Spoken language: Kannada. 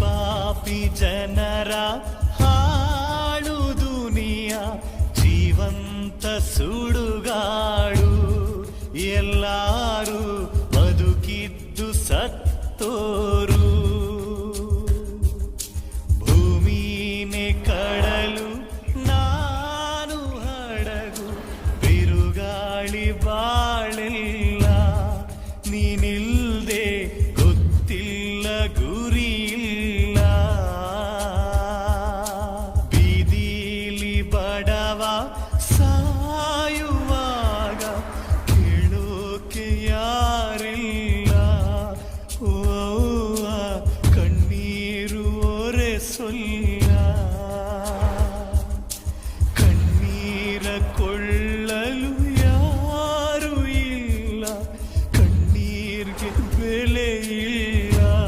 ಪಾಪಿ ಜನರ ಹಾಳು ದುನಿಯ ಜೀವಂತ ಸುಡುಗಾಡು. ಎಲ್ಲಾರು ಬದುಕಿದ್ದು ಸತ್ತೋರು. ಭೂಮಿನೇ ಕಡಲು ನಾನು ಹಡಗು, ಬಿರುಗಾಳಿ ಬಾಳಿಲ್ಲ யாரில்லா ஓவா கண்ணீர் ஒரே சொல்லா. கண்ணீர கொள்ளலு